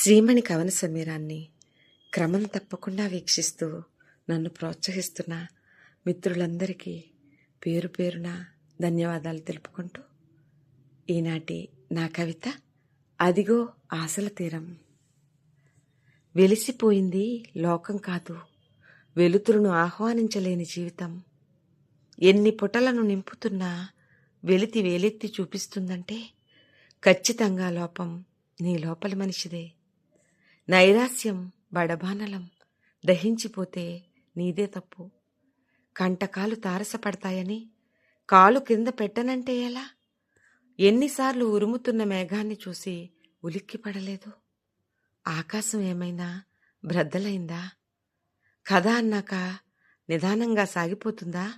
శ్రీమణి కవన సమీరాన్ని క్రమం తప్పకుండా వీక్షిస్తూ నన్ను ప్రోత్సహిస్తున్న మిత్రులందరికీ పేరు పేరున ధన్యవాదాలు తెలుపుకుంటూ ఈనాటి నా కవిత అదిగో ఆశల తీరం. వెలిసిపోయింది లోకం కాదు వెలుతురును ఆహ్వానించలేని జీవితం. ఎన్ని పుటలను నింపుతున్నా వెలితి వేలెత్తి చూపిస్తుందంటే ఖచ్చితంగా లోపం నీ లోపలి మనిషిదే. నైరాస్యం బడబానలం దహించిపోతే నీదే తప్పు. కంటకాలు తారసపడతాయని కాలు కింద పెట్టనంటే ఎలా? ఎన్నిసార్లు ఉరుముతున్న మేఘాన్ని చూసి ఉలిక్కి పడలేదు ఆకాశం ఏమైనా బ్రద్దలైందా? కథ అన్నాక నిదానంగా సాగిపోతుందా?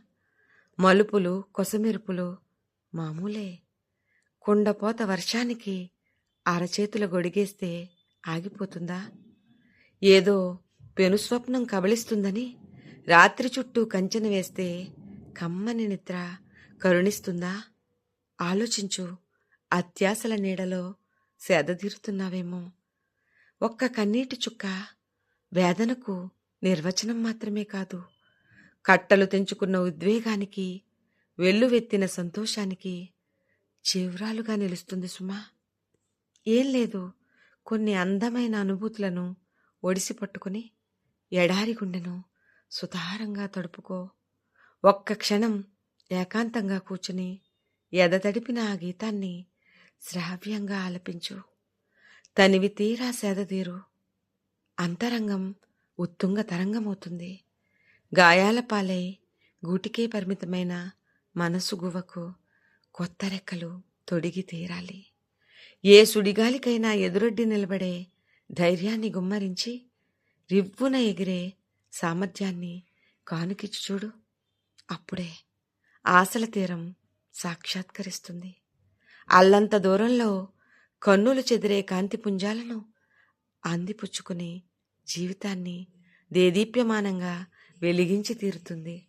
మలుపులు కొసమెరుపులు మామూలే. కుండపోత వర్షానికి అరచేతుల గొడిగేస్తే ఆగిపోతుందా? ఏదో పెనుస్వప్నం కబళిస్తుందని రాత్రి చుట్టూ కంచెన వేస్తే కమ్మని నిద్ర కరుణిస్తుందా? ఆలోచించు అత్యాసల నీడలో సేదతీరుతున్నావేమో ఒక్క కన్నీటి చుక్క వేదనకు నిర్వచనం మాత్రమే కాదు. కట్టలు తెంచుకున్న ఉద్వేగానికి వెల్లువెత్తిన సంతోషానికి చివరాలుగా నిలుస్తుంది సుమా. ఏం లేదు. కొన్ని అందమైన అనుభూతులను ఒడిసి పట్టుకుని ఎడారి గుండెను సుతారంగా తడుపుకో. ఒక్క క్షణం ఏకాంతంగా కూర్చుని ఎదతడిపిన ఆ గీతాన్ని శ్రావ్యంగా ఆలపించు. తనివి తీరా సేదతీరు అంతరంగం ఉత్తుంగ తరంగమవుతుంది. గాయాల పాలై గూటికే పరిమితమైన మనసు గువకు కొత్త రెక్కలు తొడిగి తీరాలి. ఏ సుడిగాలికైనా ఎదురొడ్డి నిలబడే ధైర్యాన్ని గుమ్మరించి రివ్వున ఎగిరే సామర్థ్యాన్ని కానుకిచ్చి చూడు. అప్పుడే ఆశల తీరం సాక్షాత్కరిస్తుంది. అల్లంత దూరంలో కన్నులు చెదిరే కాంతి పుంజాలను అందిపుచ్చుకుని జీవితాన్ని దేదీప్యమానంగా వెలిగించి తీరుతుంది.